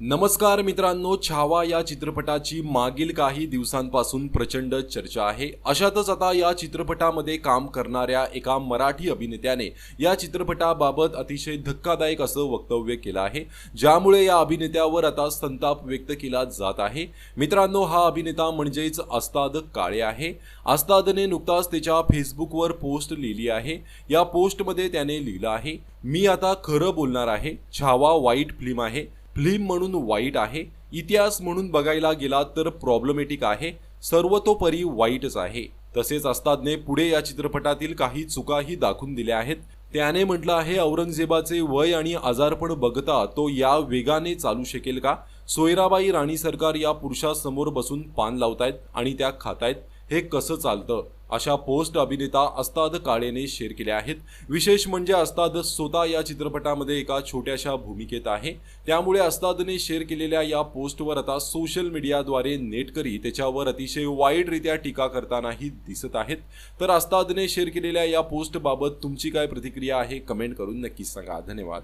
नमस्कार मित्रांनो छावा या चित्रपटाची मागील काही दिवसांपासून प्रचंड चर्चा आहे. अशातच आता या चित्रपटामध्ये काम करणाऱ्या एका मराठी अभिनेत्याने या चित्रपटाबाबत अतिशय धक्कादायक असं वक्तव्य केलं आहे. ज्यामुळे या अभिनेत्यावर आता संताप व्यक्त केला जात आहे. मित्रांनो हा अभिनेता म्हणजेच अस्ताद काळे आहे. अस्तादने नुकताच त्याच्या फेसबुकवर पोस्ट लिहिली आहे. या पोस्टमध्ये त्याने लिहिलं आहे मी आता खरं बोलणार आहे. छावा वाईट फिल्म आहे. फिल्म म्हणून वाईट आहे इतिहास म्हणून बघायला गेला तर प्रॉब्लेमॅटिक आहे सर्वतोपरी वाईटच आहे. तसेच अस्तादने पुढे या चित्रपटातील काही चुकाही दाखवून दिल्या आहेत. त्याने म्हटलं आहे औरंगजेबाचे वय आणि आजारपण बघता तो या वेगाने चालू शकेल का? सोयराबाई राणी सरकार या पुरुषासमोर बसून पान लावतायत आणि त्या खातायत. हे कसं चालतं? अशा पोस्ट अभिनेता अस्ताद काळेने शेअर केल्या आहेत. विशेष म्हणजे अस्ताद स्वतः या चित्रपटामध्ये एका छोट्याशा भूमिकेत आहे. त्यामुळे अस्तादने शेअर केलेल्या या पोस्टवर आता सोशल मीडियाद्वारे नेटकरी त्याच्यावर अतिशय वाईटरित्या टीका करतानाही दिसत आहेत. तर अस्तादने शेअर केलेल्या या पोस्टबाबत तुमची काय प्रतिक्रिया आहे? कमेंट करून नक्कीच सांगा. धन्यवाद.